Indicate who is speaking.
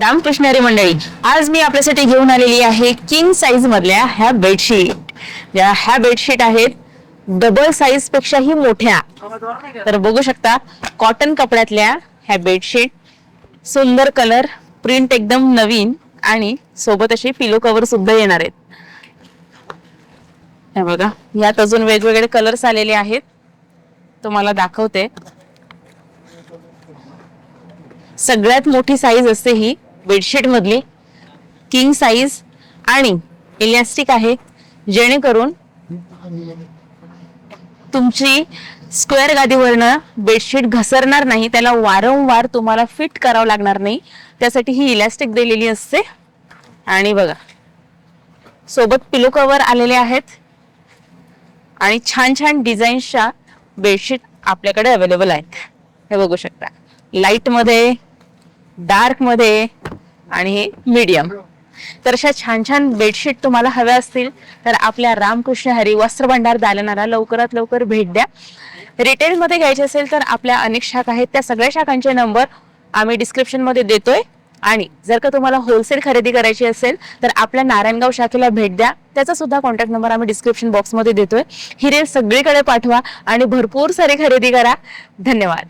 Speaker 1: रामकृष्णारी मंडळी आज मी आपल्यासाठी घेऊन आलेली आहे किंग साईज मधल्या ह्या बेडशीट ज्या ह्या बेडशीट आहेत डबल साईज पेक्षाही मोठ्या. तर बघू शकता कॉटन कपड्यातल्या ह्या बेडशीट सुंदर कलर प्रिंट एकदम नवीन आणि सोबत अशी पिलो कव्हर सुद्धा येणार आहेत. हे बघा यात अजून वेगवेगळे कलर्स आलेले आहेत. तुम्हाला दाखवते. सगळ्यात मोठी साईज असते ही बेडशीट मधली किंग साईज आणि इलॅस्टिक आहे जेणेकरून तुमची स्क्वेअर गादीवरनं बेडशीट घसरणार नाही त्याला वारंवार तुम्हाला फिट करावं लागणार नाही. त्यासाठी ही इलॅस्टिक दिलेली असते. आणि बघा सोबत पिलो कवर आलेले आहेत. आणि छान छान डिझाईन्सच्या बेडशीट आपल्याकडे अवेलेबल आहेत. हे बघू शकता. लाईटमध्ये डार्कमध्ये आणि हे मीडियम तर अशा छान छान बेडशीट तुम्हाला हव्या असतील तर आपल्या रामकृष्ण हरी वस्त्र भंडार दालनाला लवकरात लवकर भेट द्या. रिटेल मध्ये घ्यायचे असेल तर आपल्या अनेक शाखा आहेत त्या सगळ्या शाखांचे नंबर आम्ही डिस्क्रिप्शनमध्ये देतोय. आणि जर का तुम्हाला होलसेल खरेदी करायची असेल तर आपल्या नारायणगाव शाखेला भेट द्या. त्याचा सुद्धा कॉन्टॅक्ट नंबर आम्ही डिस्क्रिप्शन बॉक्समध्ये देतोय. ही रेल सगळीकडे पाठवा आणि भरपूर सारी खरेदी करा. धन्यवाद.